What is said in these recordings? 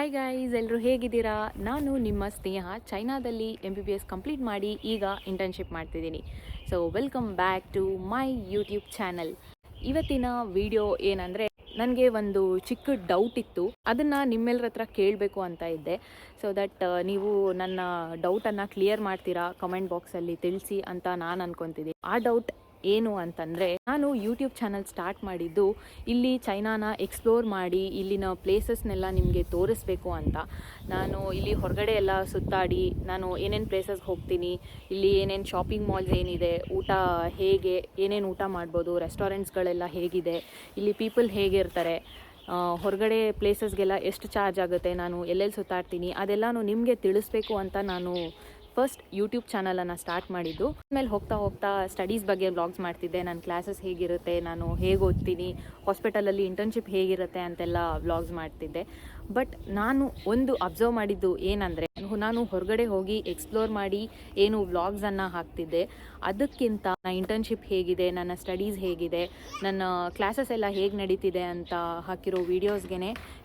Hi guys ಎಲ್ಲರೂ ಹೇಗಿದ್ದೀರಾ? ನಾನು ನಿಮ್ಮ ಸ್ನೇಹ ಚೈನಾದಲ್ಲಿ M B B S complete ಮಾಡಿ ಈಗ ಇಂಟರ್ನ್ಶಿಪ್ ಮಾಡ್ತಿದ್ದೀನಿ. So welcome back to my YouTube channel ಇವತ್ತಿನ ವಿಡಿಯೋ ಏನಂದರೆ, ನನಗೆ ಒಂದು ಚಿಕ್ಕ ಡೌಟ್ ಇತ್ತು. ಅದನ್ನು ನಿಮ್ಮೆಲ್ಲರ ಹತ್ರ ಕೇಳಬೇಕು ಅಂತ ಇದ್ದೆ. ಸೊ ದಟ್ ನೀವು ನನ್ನ ಡೌಟನ್ನು ಕ್ಲಿಯರ್ ಮಾಡ್ತೀರಾ? ಕಮೆಂಟ್ ಬಾಕ್ಸಲ್ಲಿ ತಿಳಿಸಿ ಅಂತ ನಾನು ಅನ್ಕೊತಿದ್ದೀನಿ. ಆ ಡೌಟ್ ಏನು ಅಂತಂದರೆ, ನಾನು ಯೂಟ್ಯೂಬ್ ಚಾನಲ್ ಸ್ಟಾರ್ಟ್ ಮಾಡಿದ್ದು ಇಲ್ಲಿ ಚೈನಾನ ಎಕ್ಸ್ಪ್ಲೋರ್ ಮಾಡಿ, ಇಲ್ಲಿನ ಪ್ಲೇಸಸ್ನೆಲ್ಲ ನಿಮಗೆ ತೋರಿಸ್ಬೇಕು ಅಂತ. ನಾನು ಇಲ್ಲಿ ಹೊರಗಡೆ ಎಲ್ಲ ಸುತ್ತಾಡಿ, ನಾನು ಏನೇನು ಪ್ಲೇಸಸ್ಗೆ ಹೋಗ್ತೀನಿ, ಇಲ್ಲಿ ಏನೇನು ಶಾಪಿಂಗ್ ಮಾಲ್ಸ್ ಏನಿದೆ, ಊಟ ಹೇಗೆ, ಏನೇನು ಊಟ ಮಾಡ್ಬೋದು ರೆಸ್ಟೋರೆಂಟ್ಸ್ಗಳೆಲ್ಲ ಹೇಗಿದೆ, ಇಲ್ಲಿ ಪೀಪಲ್ ಹೇಗಿರ್ತಾರೆ ಹೊರಗಡೆ ಪ್ಲೇಸಸ್ಗೆಲ್ಲ ಎಷ್ಟು ಚಾರ್ಜ್ ಆಗುತ್ತೆ, ನಾನು ಎಲ್ಲೆಲ್ಲಿ ಸುತ್ತಾಡ್ತೀನಿ, ಅದೆಲ್ಲನೂ ನಿಮಗೆ ತಿಳಿಸ್ಬೇಕು ಅಂತ ನಾನು ಫಸ್ಟ್ ಯೂಟ್ಯೂಬ್ ಚಾನಲನ್ನು ಸ್ಟಾರ್ಟ್ ಮಾಡಿದ್ದು. ಆಮೇಲೆ ಹೋಗ್ತಾ ಹೋಗ್ತಾ ಸ್ಟಡೀಸ್ ಬಗ್ಗೆ ವ್ಲಾಗ್ಸ್ ಮಾಡ್ತಿದ್ದೆ. ನನ್ನ ಕ್ಲಾಸಸ್ ಹೇಗಿರುತ್ತೆ, ನಾನು ಹೇಗೆ ಓದ್ತೀನಿ ಹಾಸ್ಪಿಟಲಲ್ಲಿ ಇಂಟರ್ನ್ಶಿಪ್ ಹೇಗಿರುತ್ತೆ ಅಂತೆಲ್ಲ ವ್ಲಾಗ್ಸ್ ಮಾಡ್ತಿದ್ದೆ. ಬಟ್ ನಾನು ಒಂದು ಅಬ್ಸರ್ವ್ ಮಾಡಿದ್ದು ಏನಂದರೆ, ನಾನು ಹೊರಗಡೆ ಹೋಗಿ ಎಕ್ಸ್ಪ್ಲೋರ್ ಮಾಡಿ ಏನು ವ್ಲಾಗ್ಸನ್ನು ಹಾಕ್ತಿದ್ದೆ. ಅದಕ್ಕಿಂತ ನನ್ನ ಇಂಟರ್ನ್ಶಿಪ್ ಹೇಗಿದೆ, ನನ್ನ ಸ್ಟಡೀಸ್ ಹೇಗಿದೆ, ನನ್ನ ಕ್ಲಾಸಸ್ ಎಲ್ಲ ಹೇಗೆ ನಡೀತಿದೆ ಅಂತ ಹಾಕಿರೋ ವೀಡಿಯೋಸ್ಗೆ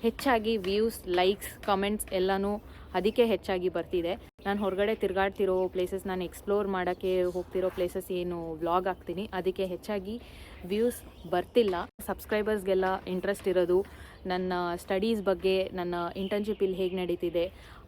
ಹೆಚ್ಚಾಗಿ ವ್ಯೂಸ್ ಲೈಕ್ಸ್ ಕಮೆಂಟ್ಸ್ ಎಲ್ಲನೂ ಅದಕ್ಕೆ ಹೆಚ್ಚಾಗಿ ಬರ್ತಿದೆ. ನಾನು ಹೊರಗಡೆ ತಿರುಗಾಡ್ತಿರೋ ಪ್ಲೇಸಸ್ ನಾನು ಎಕ್ಸ್ಪ್ಲೋರ್ ಮಾಡೋಕ್ಕೆ ಹೋಗ್ತಿರೋ ಪ್ಲೇಸಸ್ ಏನು ವ್ಲಾಗ್ ಹಾಕ್ತೀನಿ. ಅದಕ್ಕೆ ಹೆಚ್ಚಾಗಿ ವ್ಯೂಸ್ ಬರ್ತಿಲ್ಲ. ಸಬ್ಸ್ಕ್ರೈಬರ್ಸ್ಗೆಲ್ಲ ಇಂಟ್ರೆಸ್ಟ್ ಇರೋದು, ನನ್ನ ಸ್ಟಡೀಸ್ ಬಗ್ಗೆ, ನನ್ನ ಇಂಟರ್ನ್ಶಿಪ್ ಇಲ್ಲಿ ಹೇಗೆ ನಡೀತಿದೆ,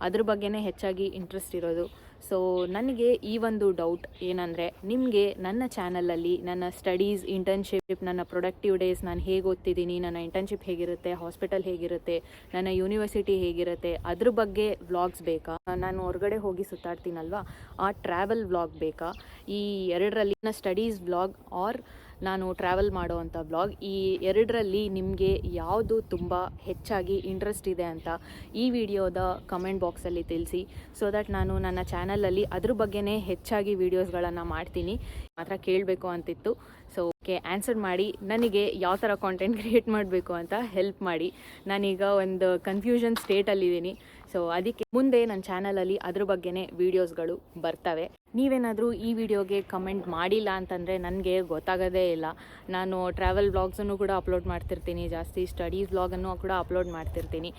ಅದ್ರ ಬಗ್ಗೆನೇ ಹೆಚ್ಚಾಗಿ ಇಂಟ್ರೆಸ್ಟ್ ಇರೋದು. ಸೊ ನನಗೆ ಈ ಒಂದು ಡೌಟ್ ಏನಂದರೆ, ನಿಮಗೆ ನನ್ನ ಚಾನಲಲ್ಲಿ ನನ್ನ ಸ್ಟಡೀಸ್ ಇಂಟರ್ನ್ಶಿಪ್ ನನ್ನ ಪ್ರೊಡಕ್ಟಿವ್ ಡೇಸ್ ನಾನು ಹೇಗೆ ಓದ್ತಿದ್ದೀನಿ, ನನ್ನ ಇಂಟರ್ನ್ಶಿಪ್ ಹೇಗಿರುತ್ತೆ ಹಾಸ್ಪಿಟಲ್ ಹೇಗಿರುತ್ತೆ, ನನ್ನ ಯೂನಿವರ್ಸಿಟಿ ಹೇಗಿರುತ್ತೆ, ಅದ್ರ ಬಗ್ಗೆ ವ್ಲಾಗ್ಸ್ ಬೇಕಾ? ನಾನು ಹೊರಗಡೆ ಹೋಗಿ ಸುತ್ತಾಡ್ತೀನಲ್ವಾ? ಆ ಟ್ರಾವೆಲ್ ವ್ಲಾಗ್ ಬೇಕಾ? ಈ ಎರಡರಲ್ಲಿ ನನ್ನ ಸ್ಟಡೀಸ್ ವ್ಲಾಗ್ ಆರ್ ನಾನು ಟ್ರಾವೆಲ್ ಮಾಡುವಂಥ ಬ್ಲಾಗ್ ಈ ಎರಡರಲ್ಲಿ ನಿಮಗೆ ಯಾವುದು ತುಂಬ ಹೆಚ್ಚಾಗಿ ಇಂಟ್ರೆಸ್ಟ್ ಇದೆ ಅಂತ ಈ ವಿಡಿಯೋದ ಕಮೆಂಟ್ ಬಾಕ್ಸಲ್ಲಿ ತಿಳಿಸಿ. ಸೊ ದಟ್ ನಾನು ನನ್ನ ಚಾನಲಲ್ಲಿ ಅದ್ರ ಬಗ್ಗೆನೇ ಹೆಚ್ಚಾಗಿ ವೀಡಿಯೋಸ್ಗಳನ್ನು ಮಾಡ್ತೀನಿ. ಮಾತ್ರ ಕೇಳಬೇಕು ಅಂತಿತ್ತು. ಸೊ ಓಕೆ ಆನ್ಸರ್ ಮಾಡಿ. ನನಗೆ ಯಾವ ಥರ ಕಾಂಟೆಂಟ್ ಕ್ರಿಯೇಟ್ ಮಾಡಬೇಕು ಅಂತ ಹೆಲ್ಪ್ ಮಾಡಿ. ನಾನೀಗ ಒಂದು ಕನ್ಫ್ಯೂಷನ್ ಸ್ಟೇಟಲ್ಲಿದ್ದೀನಿ ಸೊ ಅದಕ್ಕೆ ಮುಂದೆ ನನ್ನ ಚಾನಲಲ್ಲಿ ಅದ್ರ ಬಗ್ಗೆನೇ ವೀಡಿಯೋಸ್ಗಳು ಬರ್ತವೆ. ನೀವೇನಾದರೂ ಈ ವಿಡಿಯೋಗೆ ಕಮೆಂಟ್ ಮಾಡಿಲ್ಲ ಅಂತಂದರೆ ನನಗೆ ಗೊತ್ತಾಗೋದೇ ಇಲ್ಲ. ನಾನು ಟ್ರಾವೆಲ್ ವ್ಲಾಗ್ಸನ್ನು ಕೂಡ ಅಪ್ಲೋಡ್ ಮಾಡ್ತಿರ್ತೀನಿ, ಜಾಸ್ತಿ ಸ್ಟಡೀಸ್ ವ್ಲಾಗನ್ನು ಕೂಡ ಅಪ್ಲೋಡ್ ಮಾಡ್ತಿರ್ತೀನಿ.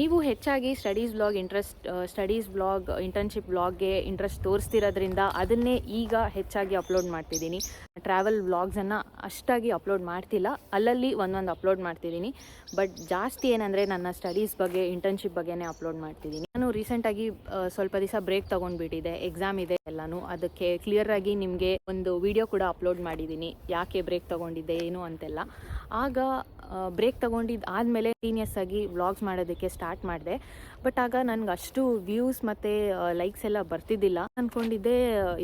ನೀವು ಹೆಚ್ಚಾಗಿ studies vlog interest studies vlog internship ವ್ಲಾಗ್ಗೆ interest ತೋರಿಸ್ತಿರೋದ್ರಿಂದ ಅದನ್ನೇ ಈಗ ಹೆಚ್ಚಾಗಿ ಅಪ್ಲೋಡ್ ಮಾಡ್ತಿದ್ದೀನಿ. ಟ್ರಾವೆಲ್ ವ್ಲಾಗ್ಸನ್ನು ಅಷ್ಟಾಗಿ ಅಪ್ಲೋಡ್ ಮಾಡ್ತಿಲ್ಲ. ಅಲ್ಲಲ್ಲಿ ಒಂದೊಂದು ಅಪ್ಲೋಡ್ ಮಾಡ್ತಿದ್ದೀನಿ. ಬಟ್ ಜಾಸ್ತಿ ಏನಂದರೆ ನನ್ನ ಸ್ಟಡೀಸ್ ಬಗ್ಗೆ ಇಂಟರ್ನ್ಶಿಪ್ ಬಗ್ಗೆನೇ ಅಪ್ಲೋಡ್ ಮಾಡ್ತಿದ್ದೀನಿ. ನಾನು ರೀಸೆಂಟಾಗಿ ಸ್ವಲ್ಪ ದಿವಸ ಬ್ರೇಕ್ ತೊಗೊಂಡ್ಬಿಟ್ಟಿದೆ. ಎಕ್ಸಾಮ್ ಇದೆ ಎಲ್ಲಾನು. ಅದಕ್ಕೆ ಕ್ಲಿಯರ್ ಆಗಿ ನಿಮಗೆ ಒಂದು ವಿಡಿಯೋ ಕೂಡ ಅಪ್ಲೋಡ್ ಮಾಡಿದ್ದೀನಿ. ಯಾಕೆ ಬ್ರೇಕ್ ತೊಗೊಂಡಿದ್ದೆ, ಏನು ಅಂತೆಲ್ಲ. ಆಗ ಬ್ರೇಕ್ ತೊಗೊಂಡಿದ್ದು ಆದಮೇಲೆ ಸೀನಿಯಸ್ ಆಗಿ ವ್ಲಾಗ್ಸ್ ಮಾಡೋದಕ್ಕೆ ಸ್ಟಾರ್ಟ್ ಮಾಡಿದೆ. ಬಟ್ ಆಗ ನನಗೆ ಅಷ್ಟು ವ್ಯೂಸ್ ಮತ್ತು ಲೈಕ್ಸ್ ಎಲ್ಲ ಬರ್ತಿದ್ದಿಲ್ಲ. ಅಂದ್ಕೊಂಡಿದ್ದೆ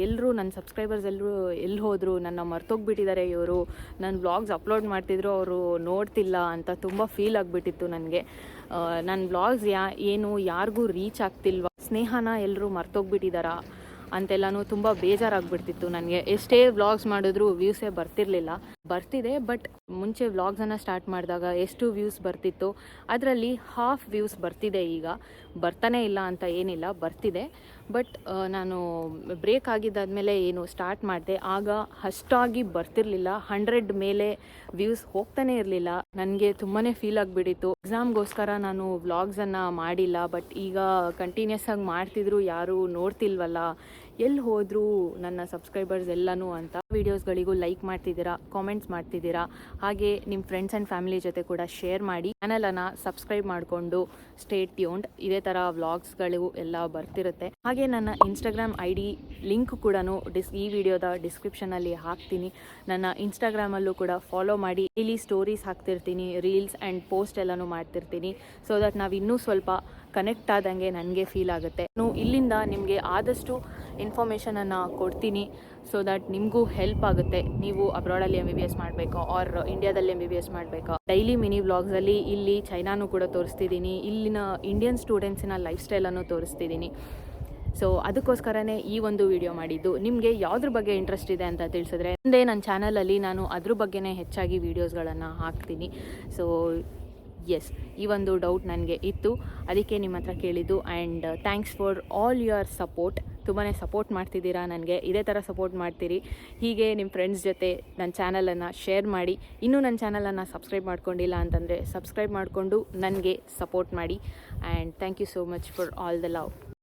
ಎಲ್ಲರೂ ನನ್ನ ಸಬ್ಸ್ಕ್ರೈಬರ್ಸ್ ಎಲ್ಲರೂ ಎಲ್ಲಿ ಹೋದರು, ನನ್ನ ಮರ್ತೋಗ್ಬಿಟ್ಟಿದ್ದಾರೆ ಇವರು ನನ್ನ ವ್ಲಾಗ್ಸ್ ಅಪ್ಲೋಡ್ ಮಾಡ್ತಿದ್ರು, ಅವರು ನೋಡ್ತಿಲ್ಲ ಅಂತ ತುಂಬ ಫೀಲ್ ಆಗಿಬಿಟ್ಟಿತ್ತು ನನಗೆ. ನನ್ನ ವ್ಲಾಗ್ಸ್ ಯಾ, ಏನು ಯಾರಿಗೂ ರೀಚ್ ಆಗ್ತಿಲ್ವಾ, ಸ್ನೇಹನ ಎಲ್ಲರೂ ಮರ್ತೋಗ್ಬಿಟ್ಟಿದ್ದಾರಾ ಅಂತೆಲ್ಲನೂ ತುಂಬ ಬೇಜಾರಾಗ್ಬಿಡ್ತಿತ್ತು ನನಗೆ. ಎಷ್ಟೇ ವ್ಲಾಗ್ಸ್ ಮಾಡಿದ್ರು ವ್ಯೂಸೇ ಬರ್ತಿರ್ಲಿಲ್ಲ. ಬರ್ತಿದೆ, ಬಟ್ ಮುಂಚೆ ವ್ಲಾಗ್ಸನ್ನು ಸ್ಟಾರ್ಟ್ ಮಾಡಿದಾಗ ಎಷ್ಟು ವ್ಯೂಸ್ ಬರ್ತಿತ್ತು, ಅದರಲ್ಲಿ ಹಾಫ್ ವ್ಯೂಸ್ ಬರ್ತಿದೆ ಈಗ. ಬರ್ತಾನೆ ಇಲ್ಲ ಅಂತ ಏನಿಲ್ಲ, ಬರ್ತಿದೆ. ಬಟ್ ನಾನು ಬ್ರೇಕ್ ಆಗಿದ್ದಾದಮೇಲೆ ಏನು ಸ್ಟಾರ್ಟ್ ಮಾಡಿದೆ. ಆಗ ಅಷ್ಟಾಗಿ ಬರ್ತಿರಲಿಲ್ಲ. ಹಂಡ್ರೆಡ್ ಮೇಲೆ ವ್ಯೂಸ್ ಹೋಗ್ತಾನೆ ಇರಲಿಲ್ಲ. ನನಗೆ ತುಂಬಾ ಫೀಲ್ ಆಗಿಬಿಟ್ಟಿತ್ತು. ಎಕ್ಸಾಮ್ಗೋಸ್ಕರ ನಾನು ವ್ಲಾಗ್ಸನ್ನು ಮಾಡಿಲ್ಲ, ಬಟ್ ಈಗ ಕಂಟಿನ್ಯೂಸ್ ಆಗಿ ಮಾಡ್ತಿದ್ರು ಯಾರು ನೋಡ್ತಿಲ್ವಲ್ಲ. ಎಲ್ಲಿ ಹೋದ್ರು ನನ್ನ ಸಬ್ಸ್ಕ್ರೈಬರ್ಸ್ ಎಲ್ಲನೂ ಅಂತ ವೀಡಿಯೋಸ್ಗಳಿಗೂ ಲೈಕ್ ಮಾಡ್ತಿದ್ದೀರಾ ಕಾಮೆಂಟ್ಸ್ ಮಾಡ್ತಿದ್ದೀರಾ, ಹಾಗೆ ನಿಮ್ಮ ಫ್ರೆಂಡ್ಸ್ ಆ್ಯಂಡ್ ಫ್ಯಾಮಿಲಿ ಜೊತೆ ಕೂಡ ಶೇರ್ ಮಾಡಿ ಚಾನಲನ್ನು ಸಬ್ಸ್ಕ್ರೈಬ್ ಮಾಡಿಕೊಂಡು ಸ್ಟೇಟ್ ಟ್ಯೂನ್ಡ್ ಇದೇ ಥರ ವ್ಲಾಗ್ಸ್ಗಳು ಎಲ್ಲ ಬರ್ತಿರುತ್ತೆ. ಹಾಗೆ ನನ್ನ ಇನ್ಸ್ಟಾಗ್ರಾಮ್ ಐ ಡಿ ಲಿಂಕ್ ಕೂಡ ಡಿಸ್ ಈ ವಿಡಿಯೋದ ಡಿಸ್ಕ್ರಿಪ್ಷನಲ್ಲಿ ಹಾಕ್ತೀನಿ. ನನ್ನ ಇನ್ಸ್ಟಾಗ್ರಾಮಲ್ಲೂ ಕೂಡ ಫಾಲೋ ಮಾಡಿ ಇಲ್ಲಿ ಸ್ಟೋರೀಸ್ ಹಾಕ್ತಿರ್ತೀನಿ ರೀಲ್ಸ್ ಆ್ಯಂಡ್ ಪೋಸ್ಟ್ ಎಲ್ಲನೂ ಮಾಡ್ತಿರ್ತೀನಿ. ಸೊ ದಟ್ ನಾವು ಇನ್ನೂ ಸ್ವಲ್ಪ ಕನೆಕ್ಟ್ ಆದಂಗೆ ನನಗೆ ಫೀಲ್ ಆಗುತ್ತೆ. ಇಲ್ಲಿಂದ ನಿಮಗೆ ಆದಷ್ಟು ಇನ್ಫಾರ್ಮೇಷನನ್ನು ಕೊಡ್ತೀನಿ ಸೊ ದಟ್ ನಿಮಗೂ ಹೆಲ್ಪ್ ಆಗುತ್ತೆ. ನೀವು ಅಬ್ರಾಡಲ್ಲಿ ಎಂ ಬಿ ಬಿ ಎಸ್ ಮಾಡಬೇಕು ಆರ್ ಇಂಡಿಯಾದಲ್ಲಿ ಎಂ ಬಿ ಬಿ ಎಸ್ ಮಾಡಬೇಕು. ಡೈಲಿ ಮಿನಿ ವ್ಲಾಗ್ಸಲ್ಲಿ ಇಲ್ಲಿ ಚೈನಾನು ಕೂಡ ತೋರಿಸ್ತಿದ್ದೀನಿ. ಇಲ್ಲಿನ ಇಂಡಿಯನ್ ಸ್ಟೂಡೆಂಟ್ಸಿನ ಲೈಫ್ ಸ್ಟೈಲನ್ನು ತೋರಿಸ್ತಿದ್ದೀನಿ. ಸೊ ಅದಕ್ಕೋಸ್ಕರನೇ ಈ ಒಂದು ವಿಡಿಯೋ ಮಾಡಿದ್ದು. ನಿಮಗೆ ಯಾವುದ್ರ ಬಗ್ಗೆ ಇಂಟ್ರೆಸ್ಟ್ ಇದೆ ಅಂತ ತಿಳಿಸಿದ್ರೆ, ಮುಂದೆ ನನ್ನ ಚಾನಲಲ್ಲಿ ನಾನು ಅದ್ರ ಬಗ್ಗೆನೇ ಹೆಚ್ಚಾಗಿ ವೀಡಿಯೋಸ್ಗಳನ್ನು ಹಾಕ್ತೀನಿ. ಸೊ ಎಸ್ ಈ ಒಂದು ಡೌಟ್ ನನಗೆ ಇತ್ತು. ಅದಕ್ಕೆ ನಿಮ್ಮ ಹತ್ರ ಕೇಳಿದ್ದು and thanks for all your support ತುಂಬಾ ಸಪೋರ್ಟ್ ಮಾಡ್ತಿದ್ದೀರಾ? ನನಗೆ ಇದೇ ಥರ ಸಪೋರ್ಟ್ ಮಾಡ್ತೀರಿ. ಹೀಗೆ ನಿಮ್ಮ ಫ್ರೆಂಡ್ಸ್ ಜೊತೆ ನನ್ನ ಚಾನಲನ್ನು ಶೇರ್ ಮಾಡಿ. ಇನ್ನೂ ನನ್ನ ಚಾನಲನ್ನು ಸಬ್ಸ್ಕ್ರೈಬ್ ಮಾಡ್ಕೊಂಡಿಲ್ಲ ಅಂತಂದರೆ ಸಬ್ಸ್ಕ್ರೈಬ್ ಮಾಡಿಕೊಂಡು ನನಗೆ ಸಪೋರ್ಟ್ ಮಾಡಿ. And thank you so much for all the love